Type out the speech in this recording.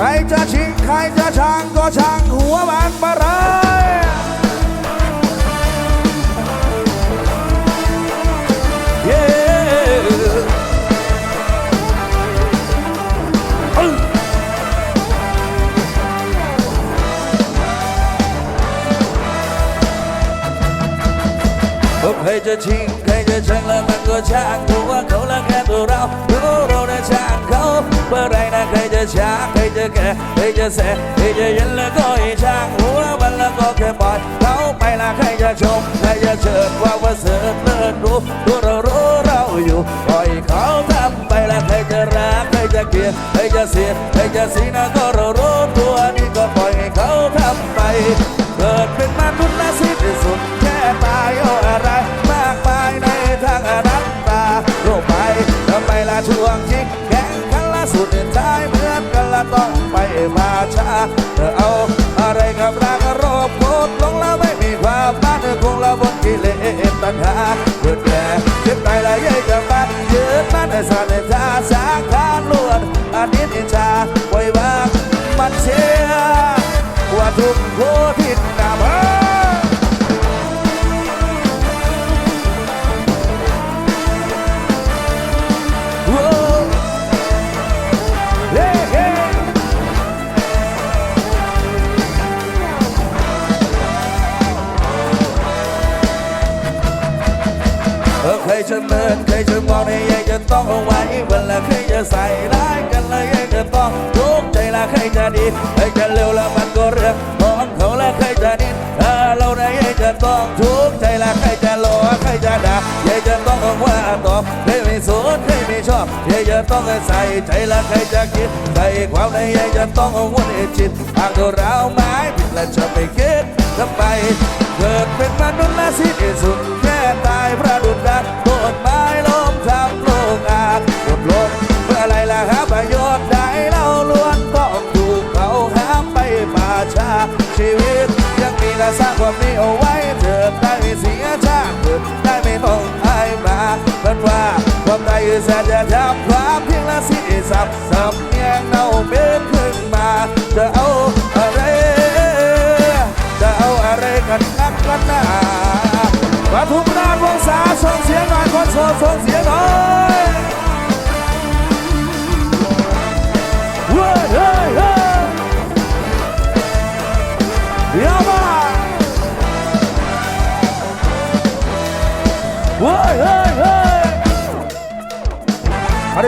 ใครจะชิง ใครจะช่างก็ช่างหัวมันมาเลยเย้อื้อใครจะชิงใครจะช่างแล้วมันก็ช่างหัวเขาและแค่ตัวเรารู้เราได้ช่างเขาเมื่อไรนะใครจะช้าใคร จะแก่ใครจะแสใครจะเย็นแล้วก็ให้ช่างหัวมันแล้วก็แค่ปล่อยเขาไปละใครจะชมใครจะเชิดว่าว่าเสริฐเลิศรู้ตัวเรารู้เราอยู่ปล่อยเขาทำไปละใครจะรักใครจะเกลียดใครจะเสียใครจะสีนะก็เรารู้ตัวนี้ก็ปล่อยให้เขาทำไปเกิดเป็นมนุษย์และสิ้นสุดแค่ตายเอาอะไรมากมายในทางอนัตตาโลกไปทำไมละช่วงจริงแข่งขันละสุดท้าย เหมือนกันละต้องไปมาช้าเธอเอาอะไรกับรักรอบโคตรลงแล้วไม่มีความบ้านคงละบนกิเลสตัณหาเกิดแก่เจ็บใจละยัยจะบ้านยืนมันในสานทาสาขาลวดอาทิตย์อินชาปล่อยวางมันเสียว่าทุกโคทิศนามา เครจะเมินใครจะมองในยังจะต้องเอาไว้เวลาใครจะใส่ร้ายกันเลยยังจะต้องทุกข์ใจละใครจะดีใครจะเร็วแล้วมันก็เรื่องของเขาและใครจะนินถ้าเราได้ยังจะต้องทุกข์ใจละใครจะรอใครจะด่ายังจะต้องเอาว่าตอบใครไม่สนใครไม่ชอบยังจะต้องใส่ใจละใครจะคิดใส่ความในยังจะต้องเอาวนจิตหากตัวเราไม้ผิดและจะไปคิดทำไมเกิดเป็นมนุษย์และสิ้นสุด หาประโยชน์ใดเราล้วนต้องถูกเขาห้ามไปป่าชา ชีวิตยังมีแต่สร้างความนี้เอาไว้เถิดได้ไม่เสียชาติเถิดได้ไม่ต้องให้มากันว่าความใดแสนจะทำความเพียงละสิสับสำเนียงเอาเป็นขึ้นมาจะเอาอะไรจะเอาอะไรกันนักกันหนาปทุมราชวงศาส่งเสียงหน่อยคนโสดส่งเสียงหน่อย 喂喂喂。